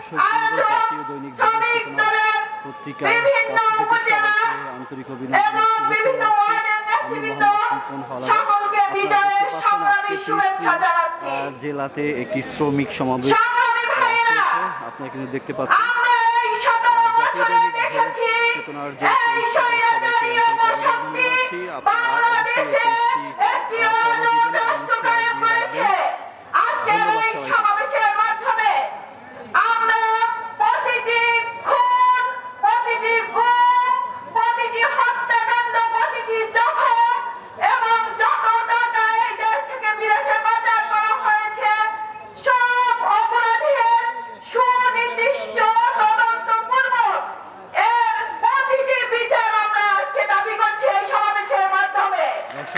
জাতীয় দৈনিক সবাইকে আন্তরিক অভিনন্দন ও শুভেচ্ছা জানাচ্ছি। আমি মোহাম্মদ রিপন হলাদার আপনারা দেখতে পাচ্ছেন আজকে পিরোজপুর জেলাতে একটি শ্রমিক সমাবেশ আপনারা কিন্তু দেখতে পাচ্ছেন। জাতীয় দৈনিক চেতনার যে সবাইকে আন্তরিক অভিনন্দন জানাচ্ছি। আপনারা অবশ্যই